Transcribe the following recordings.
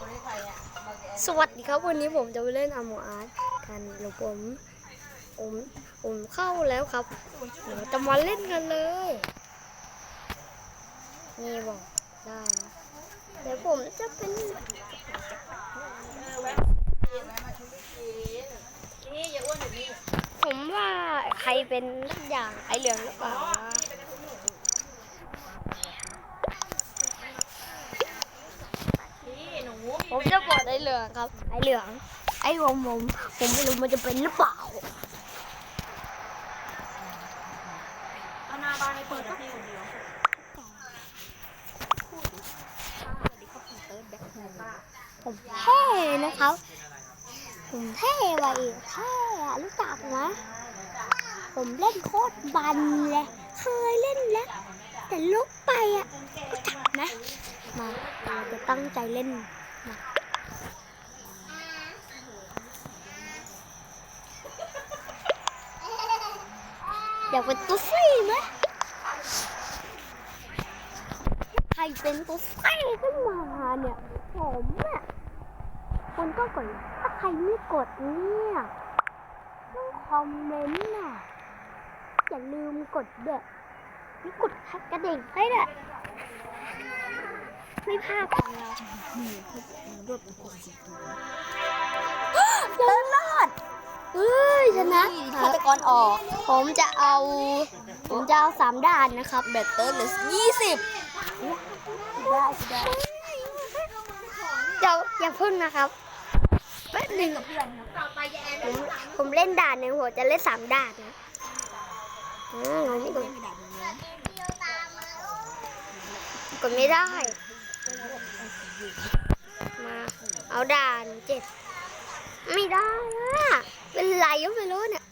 สวัสดีครับวันนี้ผมจะไปเล่นอโมอาร์ตกันหรือผมผมผมเข้าแล้วครับเดี๋ยวจะมาเล่นกันเลย นี่บอกได้เดี๋ยวผมจะเป็นผมว่าใครเป็นสักอย่างไอเหลืองหรือเปล่า นี่หนู ผมจะบอกไอเหลืองครับ ไอเหลือง ไอผมผมผมไม่รู้มันจะเป็นหรือเปล่าเอาหน้าบ้านให้เปิดนะพี่คนเดียวผมเท่นะครับ ผมเท่ว่ะอีกเท่อะรู้จักนะผมเล่นโคตรบันเลย เคยเล่นแล้ว แต่ลุกไปอะรู้จักนะ มาเราจะตั้งใจเล่นมา อยากเป็นตุ๊ซี่ไหมใครเป็นตุ๊ซี่ขึ้นมาเนี่ย ผมอะคุณก็กดถ้าใครไม่กดเนี่ยต้องคอมเมนต์น่ะ อย่าลืมกดเด็ดนี่กดกระดิ่งให้ด้วย ไม่พลาดของเราเลิศรอดเฮ้ยชนะฆาตกรออก ผมจะเอา ผมจะเอาสามด้านนะครับแบตเตอร์เหลือยี่สิบได้ได้เดี๋ยวอย่าพึ่งนะครับแป๊บหนึ่งผมผมเล่นด่านหนึ่งผมจะเล่นสามด่านนะอืมอันนี้กดกดไม่ได้ มา เอาด่านเจ็ดไม่ได้อะเป็นไรก็ไม่รู้เนี่ย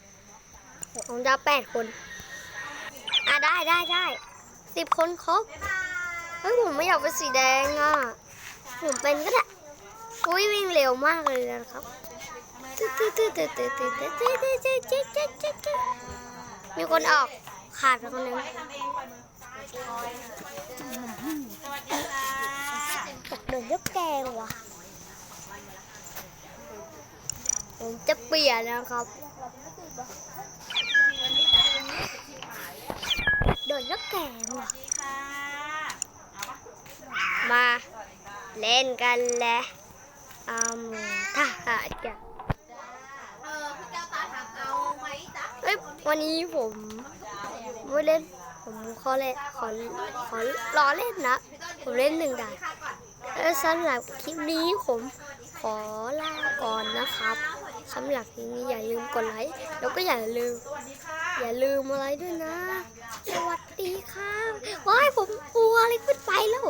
ผมจะแปดคน อะได้ได้ได้สิบคนครบเฮ้ยผมไม่อยากเป็นสีแดงอะผมเป็นก็ได้อุ้ยวิ่งเร็วมากเลยนะครับมีคนออกขาดไปคนนึงตกเดินยกแกงว่ะ ผมจะเปลี่ยนนะครับเดินยกแกงว่ะมาเล่นกันแล้วอืมถ้าหากจะเออพี่แก้วตาถามเอาไหมจ๊ะเอ้ยวันนี้ผมไม่เล่น ผมขอเล่นขอขอรอเล่นนะ ผมเล่นหนึ่งด่านเออสำหรับคลิปนี้ผมขอลาก่อนนะครับ สำหรับคลิปนี้อย่าลืมกดไลค์แล้วก็อย่าลืม อย่าลืมอะไรด้วยนะ สวัสดีค่ะว้ายผมกลัวอะไรขึ้นไปแล้ว